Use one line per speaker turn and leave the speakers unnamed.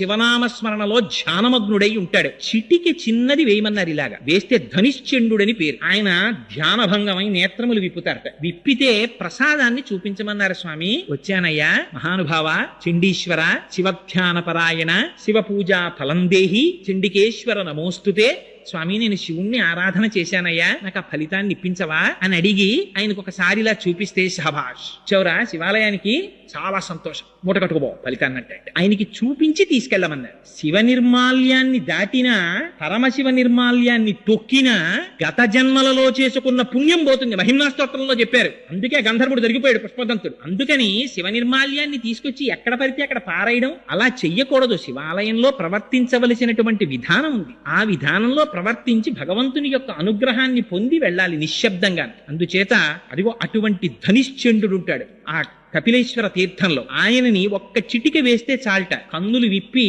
శివనామస్మరణలో ధ్యానమగ్నుడై ఉంటాడు. చిటికి చిన్నది వేయమన్నారు ఇలాగా. వేస్తే ధనిశ్చండుడని పేరు. ఆయన ధ్యానభంగమై నేత్రములు విప్పుతారట. విప్పితే ప్రసాదాన్ని చూపించమన్నారు స్వామి. వచ్చానయ్యా. మహానుభావ చండీశ్వర శివధ్యాన పరాయణ శివ పూజా ఫలందేహి చండికేశ్వర నమోస్తుతే స్వామి నేను శివుణ్ణి ఆరాధన చేశానయ్యా. నాకు ఆ ఫలితాన్ని ఇప్పించవా? అని అడిగి ఆయనకు ఒకసారి ఇలా చూపిస్తే శభాష్. చౌరా శివాలయానికి చాలా సంతోషం. మూట కట్టుకోబో ఫలితాన్ని అంటే ఆయనకి చూపించి తీసుకెళ్ళమన్నారు. శివ నిర్మాల్యాన్ని దాటిన పరమశివ నిర్మాల్యాన్ని తొక్కిన గత జన్మలలో చేసుకున్న పుణ్యం పోతుంది. మహిమ్నా స్తోత్రంలో చెప్పారు. అందుకే గంధర్వుడు జరిగిపోయాడు పుష్పదంతుడు. అందుకని శివ నిర్మాల్యాన్ని తీసుకొచ్చి ఎక్కడ పడితే అక్కడ పారేయడం అలా చెయ్యకూడదు. శివాలయంలో ప్రవర్తించవలసినటువంటి విధానం ఉంది. ఆ విధానంలో ప్రవర్తించి భగవంతుని యొక్క అనుగ్రహాన్ని పొంది వెళ్ళాలి నిశ్శబ్దంగా. అందుచేత అదిగో అటువంటి ధనిశ్చండు ఉంటాడు. ఆ కపిలేశ్వర తీర్థంలో ఆయనని ఒక్క చిటిక వేస్తే చాల్ట. కన్నులు విప్పి